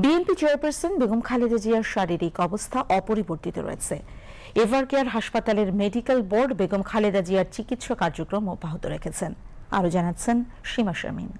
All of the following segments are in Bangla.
বিএনপি চেয়ারপারসন বেগম খালেদা জিয়ার শারীরিক অবস্থা অপরিবর্তিত রয়েছে। এভার কেয়ার হাসপাতালের মেডিকেল বোর্ড বেগম খালেদা জিয়ার চিকিৎসা কার্যক্রম অব্যাহত রেখেছেন। আরও জানাচ্ছেন সীমা শারমিন।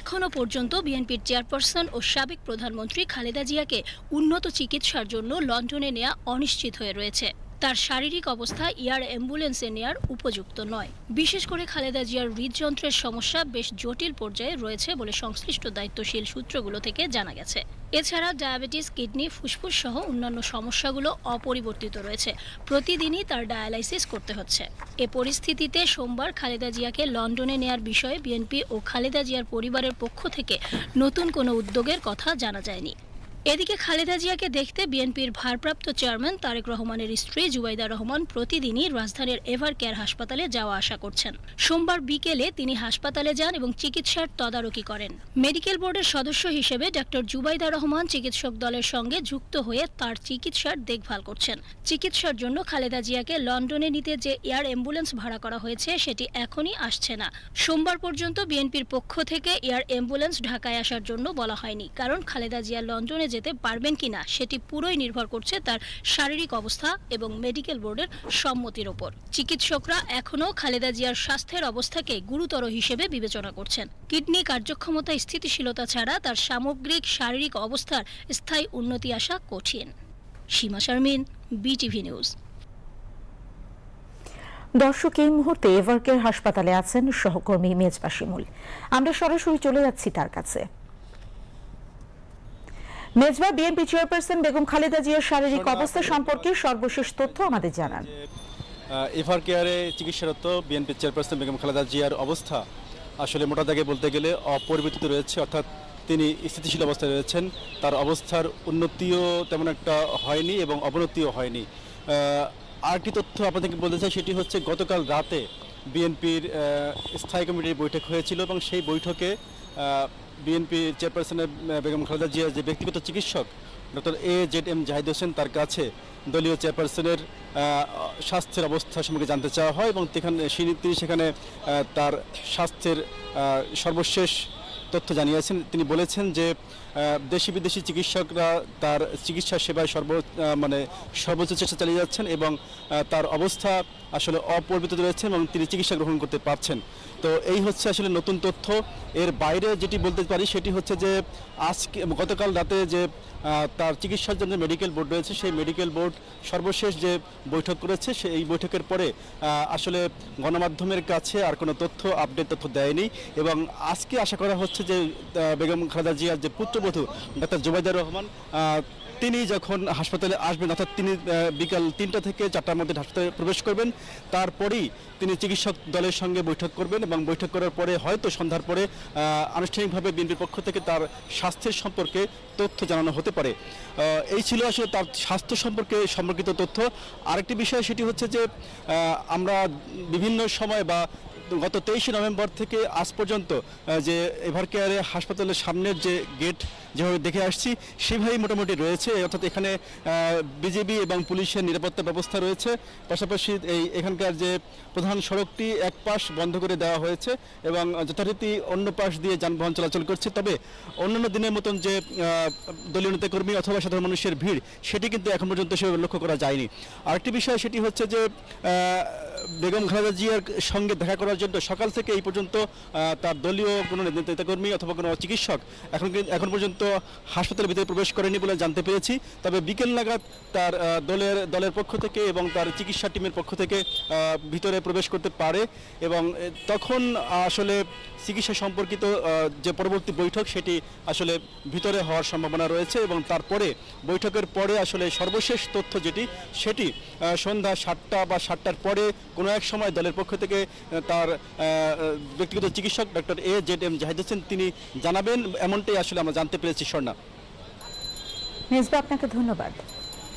এখনও পর্যন্ত বিএনপির চেয়ারপারসন ও সাবেক প্রধানমন্ত্রী খালেদা জিয়াকে উন্নত চিকিৎসার জন্য লন্ডনে নেওয়া অনিশ্চিত হয়ে রয়েছে। তার শারীরিক অবস্থা ইয়ার অ্যাম্বুলেন্সে নেয়ার উপযুক্ত নয়। বিশেষ করে খালেদা জিয়ার হৃদযন্ত্রের সমস্যা বেশ জটিল পর্যায়ে রয়েছে বলে সংশ্লিষ্ট দায়িত্বশীল সূত্রগুলো থেকে জানা গেছে। এছাড়া ডায়াবেটিস, কিডনি, ফুসফুস সহ অন্যান্য সমস্যাগুলো অপরিবর্তিত রয়েছে। প্রতিদিনই তার ডায়ালাইসিস করতে হচ্ছে। এ পরিস্থিতিতে সোমবার খালেদা জিয়াকে লন্ডনে নেয়ার বিষয়ে বিএনপি ও খালেদা জিয়ার পরিবারের পক্ষ থেকে নতুন কোনো উদ্যোগের কথা জানা যায়নি। এদিকে খালেদা জিয়াকে দেখতে বিএনপির ভারপ্রাপ্ত চেয়ারম্যান তারেক রহমানের স্ত্রী জুবাইদা রহমান প্রতিদিনই রাজধানীর এভার কেয়ার হাসপাতালে যাওয়া আসা করছেন। সোমবার বিকেলে তিনি হাসপাতালে যান এবং চিকিৎসার তদারকি করেন। মেডিকেল বোর্ডের সদস্য হিসেবে ডক্টর জুবাইদা রহমান চিকিৎসক দলের সঙ্গে যুক্ত হয়ে তার চিকিৎসার দেখভাল করছেন। চিকিৎসার জন্য খালেদা জিয়াকে লন্ডনে নিতে যে এয়ার অ্যাম্বুলেন্স ভাড়া করা হয়েছে সেটি এখনই আসছে না। সোমবার পর্যন্ত বিএনপির পক্ষ থেকে এয়ার অ্যাম্বুলেন্স ঢাকায় আসার জন্য বলা হয়নি, কারণ খালেদা জিয়া লন্ডনে যেতে পারবেন কিনা সেটি পুরোই নির্ভর করছে তার শারীরিক অবস্থা এবং মেডিকেল বোর্ডের সম্মতির ওপর। চিকিৎসকরা এখনও খালেদা জিয়ার স্বাস্থ্যের অবস্থাকে গুরুতর হিসেবে বিবেচনা করছেন। কিডনি কার্যক্ষমতা, স্থিতিশীলতা ছাড়া তার সামগ্রিক শারীরিক অবস্থার স্থায়ী উন্নতি আসা কঠিন। Sima Sharmin, BTV news. দর্শক, এই মুহূর্তে এভারকেয়ার হাসপাতালে আছেন সহকর্মী মেজবা শিমুল আমরা সরাসরি চলে যাচ্ছি তার কাছে। মেজবা বিএনপি চেয়ারপারসন বেগম খালেদা জিয়ার শারীরিক অবস্থা সম্পর্কে সর্বশেষ তথ্য আমাদের জানান। এভার কেয়ারে চিকিৎসারত বিএনপি চেয়ারপারসন বেগম খালেদা জিয়ার অবস্থা আসলে মোটা দাগে বলতে গেলে অপরিবর্তিত রয়েছে অর্থাৎ তিনি স্থিতিশীল অবস্থায় রয়েছেন। তার অবস্থার উন্নতিও তেমন একটা হয়নি এবং অবনতিও হয়নি। আরেকটি তথ্য আপনাদেরকে বলতে চাই সেটি হচ্ছে গতকাল রাতে বিএনপির স্থায়ী কমিটির বৈঠক হয়েছিল এবং সেই বৈঠকে বিএনপি চেয়ারপারসনের বেগম খালেদা জিয়া যে ব্যক্তিগত চিকিৎসক, doctor A Z M Zahid Hossain, তার কাছে দলীয় চেয়ারপারসনের স্বাস্থ্যের অবস্থা সম্পর্কে জানতে চাওয়া হয় এবং সেখানে তিনি সেখানে তার স্বাস্থ্যের সর্বশেষ তথ্য জানিয়েছেন। তিনি বলেছেন যে দেশি বিদেশি চিকিৎসকরা তার চিকিৎসা সেবায় সর্ব মানে সর্বোচ্চ চেষ্টা চালিয়ে যাচ্ছেন এবং তার অবস্থা আসলে অপরিবর্তিত রয়েছে এবং তিনি চিকিৎসা গ্রহণ করতে পারছেন। তো এই হচ্ছে আসলে নতুন তথ্য। এর বাইরে যেটি বলতে পারি সেটি হচ্ছে যে, আজকে, গতকাল রাতে যে তার চিকিৎসার জন্য মেডিকেল বোর্ড রয়েছে, সেই মেডিকেল বোর্ড সর্বশেষ যে বৈঠক করেছে, সেই এই বৈঠকের পরে আসলে গণমাধ্যমের কাছে আর কোনো তথ্য, আপডেট তথ্য দেয়নি এবং আজকে আশা করা হচ্ছে যে বেগম খালেদা জিয়ার যে পুত্রবধূ ডাক্তার জুবাইদার রহমান তিনি যখন হাসপাতালে আসবেন, অর্থাৎ তিনি বিকাল তিনটা থেকে চারটার মধ্যে হাসপাতালে প্রবেশ করবেন, তারপরেই তিনি চিকিৎসক দলের সঙ্গে বৈঠক করবেন এবং বৈঠক করার পরে হয়তো সন্ধ্যার পরে আনুষ্ঠানিকভাবে বিএনপির পক্ষ থেকে তার স্বাস্থ্যের সম্পর্কে তথ্য জানানো হতে পারে। এই ছিল আসলে তার স্বাস্থ্য সম্পর্কে সম্পর্কিত তথ্য। আরেকটি বিষয় সেটি হচ্ছে যে আমরা বিভিন্ন সময় বা গত তেইশে নভেম্বর থেকে আজ পর্যন্ত যে এভার কেয়ারে হাসপাতালের সামনের যে গেট যেভাবে দেখে আসছি, সেভাবেই মোটামুটি রয়েছে। অর্থাৎ এখানে বিজেপি এবং পুলিশের নিরাপত্তা ব্যবস্থা রয়েছে। পাশাপাশি এই এখানকার যে প্রধান সড়কটি এক পাশ বন্ধ করে দেওয়া হয়েছে এবং যথারীতি অন্য পাশ দিয়ে যানবাহন চলাচল করছে। তবে অন্যান্য দিনের মতন যে দলীয় নেতাকর্মী অথবা সাধারণ মানুষের ভিড়, সেটি কিন্তু এখন পর্যন্ত সেভাবে লক্ষ্য করা যায়নি। আরেকটি বিষয়, সেটি হচ্ছে যে বেগম খালেদা জিয়ার সঙ্গে দেখা করার জন্য সকাল থেকে এই পর্যন্ত তার দলীয় কোনো নেতাকর্মী অথবা কোনো চিকিৎসক এখন এখন পর্যন্ত হাসপাতালের ভিতরে প্রবেশ করেনি বলে জানতে পেরেছি। তবে বিকেল নাগাদ তার দলের দলের পক্ষ থেকে এবং তার চিকিৎসা টিমের পক্ষ থেকে ভিতরে প্রবেশ করতে পারে এবং তখন আসলে চিকিৎসা সম্পর্কিত যে পরবর্তী বৈঠক সেটি আসলে ভিতরে হওয়ার সম্ভাবনা রয়েছে এবং তারপরে বৈঠকের পরে আসলে সর্বশেষ তথ্য যেটি, সেটি সন্ধ্যা সাতটা বা সাতটার পরে কোনো এক সময় দলের পক্ষ থেকে তার ব্যক্তিগত চিকিৎসক doctor A Z M Zahid Hossain তিনি জানাবেন। এমনটাই আসলে আমরা জানতে পেরেছি, স্বর্ণা। মেজবা, আপনাকে ধন্যবাদ।